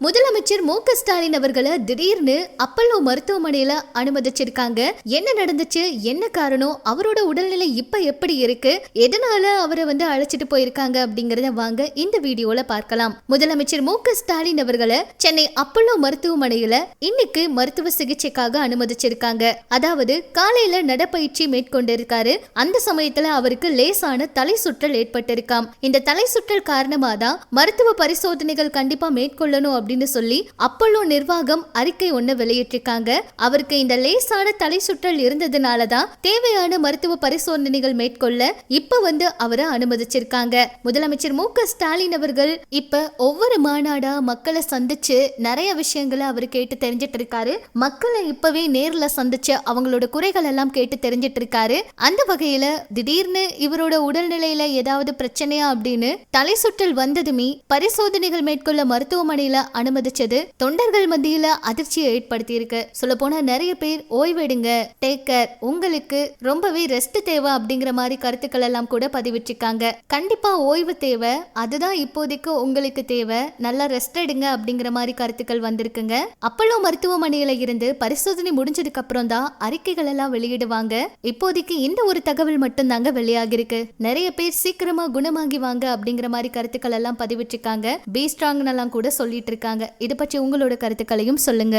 முதலமைச்சர் மு க ஸ்டாலின் அவர்களை திடீர்னு அப்பல்லோ மருத்துவமனையில அனுமதிச்சிருக்காங்க. என்ன நடந்துச்சு? என்ன காரணம்? அவரோட உடல்நிலை இப்ப எப்படி இருக்கு? எதனால அவரை வந்து அழைச்சிட்டு போயிருக்காங்க அப்படிங்கறத வாங்க இந்த வீடியோல பார்க்கலாம். முதலமைச்சர் மு க ஸ்டாலின் அவர்களை சென்னை அப்பல்லோ மருத்துவமனையில இன்னைக்கு மருத்துவ சிகிச்சைக்காக அனுமதிச்சிருக்காங்க. அதாவது காலையில நடப்பயிற்சி மேற்கொண்டிருக்காரு. அந்த சமயத்துல அவருக்கு லேசான தலை சுற்றல் ஏற்பட்டிருக்காம். இந்த தலை சுற்றல் காரணமாதான் மருத்துவ பரிசோதனைகள் கண்டிப்பா மேற்கொள்ளணும் அப்படின்னு சொல்லி அப்பல்லோ நிர்வாகம் அறிக்கை ஒண்ணு வெளியிட்டிருக்காங்க. அவருக்கு இந்த லேசான தலை சுற்றல் இருந்ததுனால தான் தேவையான மருத்துவ பரிசோதனைகள் மேற்கொள்ள இப்ப வந்து அவரை அனுமதிச்சிருக்காங்க. முதலமைச்சர் மு க ஸ்டாலின் அவர்கள் இப்ப ஒவ்வொரு மாநாடா மக்களை சந்திச்சு நிறைய விஷயங்களை அவர் கேட்டு தெரிஞ்சிட்டு இருக்காரு மக்களை இப்பவே நேர்ல சந்திச்சு அவங்களோட குறைகள் எல்லாம் கேட்டு தெரிஞ்சிட்டு இருக்காரு அந்த வகையில திடீர்னு இவரோட உடல்நிலையில ஏதாவது பிரச்சனையா அப்படின்னு தலை சுற்றல் வந்ததுமே பரிசோதனைகள் மேற்கொள்ள மருத்துவமனையில அனுமதிச்சது. தொண்டர்கள் மத்தியில அதிர்ச்சியை ஏற்படுத்தி இருக்கு சொல்ல போனா நிறைய பேர் ஓய்வெடுங்க டேக் கேர் உங்களுக்கு ரொம்பவே ரெஸ்ட் தேவை அப்படிங்கிற மாதிரி கருத்துக்கள் எல்லாம் கூட பதிவிட்டிருக்காங்க. கண்டிப்பா ஓய்வு தேவை. அதுதான் இப்போதைக்கு உங்களுக்கு தேவை. நல்லா ரெஸ்ட் எடுங்க அப்படிங்கிற மாதிரி கருத்துக்கள் வந்திருக்குங்க. அப்பல்லோ மருத்துவமனையில இருந்து பரிசோதனை முடிஞ்சதுக்கு அப்புறம் தான் அறிக்கைகள் எல்லாம் வெளியிடுவாங்க. இப்போதைக்கு இந்த ஒரு தகவல் மட்டும் தாங்க வெளியாகிருக்கு நிறைய பேர் சீக்கிரமா குணமாகி வாங்க அப்படிங்கிற மாதிரி கருத்துக்கள் எல்லாம் பதிவிட்டிருக்காங்க. பி ஸ்ட்ராங் எல்லாம் கூட சொல்லிட்டு இருக்காங்க இது பற்றி உங்களோட கருத்துக்களையும் சொல்லுங்க.